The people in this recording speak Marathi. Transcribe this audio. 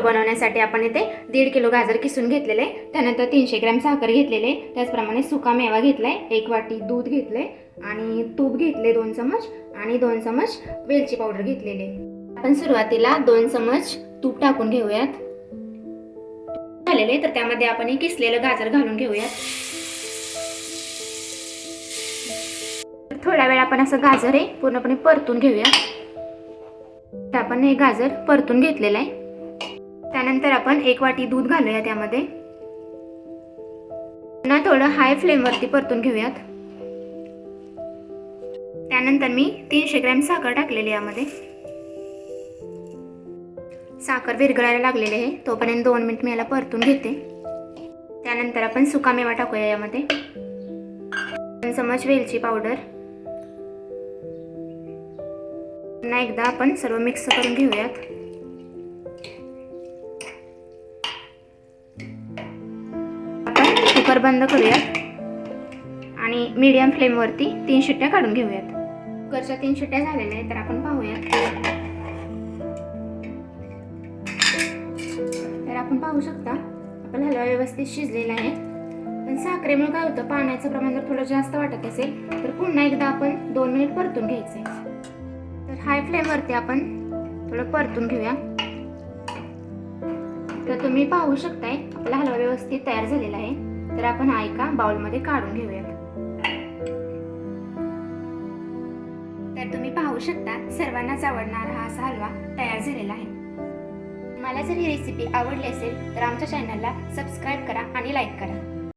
बनवण्यासाठी आपण इथे दीड किलो गाजर किसून घेतलेले त्यानंतर तीनशे ग्रॅम साखर घेतलेले त्याचप्रमाणे सुका मेवा घेतलाय. एक वाटी दूध घेतले आणि तूप घेतले दोन चमच आणि दोन चमच वेलची पावडर घेतलेले आपण सुरुवातीला दोन चमच तूप टाकून घेऊयात. झालेले तर त्यामध्ये आपण हे किसलेलं गाजर घालून घेऊयात. थोड्या वेळ आपण असं गाजर हे पूर्णपणे परतून घेऊया तर आपण हे गाजर परतून घेतलेलं आहे. त्यानंतर आपण एक वाटी दूध घालूया त्यामध्ये. पुन्हा थोडं हाय फ्लेमवरती परतून घेऊयात. त्यानंतर मी तीनशे ग्रॅम साखर टाकलेली यामध्ये. साखर विरघळायला लागलेली आहे तोपर्यंत दोन मिनिट मी याला परतून घेते. त्यानंतर आपण सुका मेवा टाकूया यामध्ये. दोन चमच वेलची पावडर पुन्हा एकदा आपण सर्व मिक्स करून घेऊयात. कुकर बंद करूयात. आणि मीडियम फ्लेमवरती तीन शिट्ट्या काढून घेऊयात. कुकरच्या तीन शिट्ट्या झालेल्या आहेत तर आपण पाहूयात. तर आपण पाहू शकता आपला हलवा व्यवस्थित शिजलेला आहे. पण साखरेमुळे काय होतं पाण्याचं प्रमाण जर थोडं जास्त वाटत असेल तर पुन्हा एकदा आपण दोन मिनिट परतून घ्यायचं. आहे तर हाय फ्लेमवरती आपण थोडं परतून घेऊया. तर तुम्ही पाहू शकताय आपला हलवा व्यवस्थित तयार झालेला आहे. तर आपण हा एका बाउलमध्ये काढून घेऊयात. तर तुम्ही पाहू शकता सर्वांनाच आवडणारा हा असा हलवा तयार झालेला आहे. मला जर ही रेसिपी आवडली असेल तर आमच्या चॅनलला सबस्क्राईब करा आणि लाईक करा.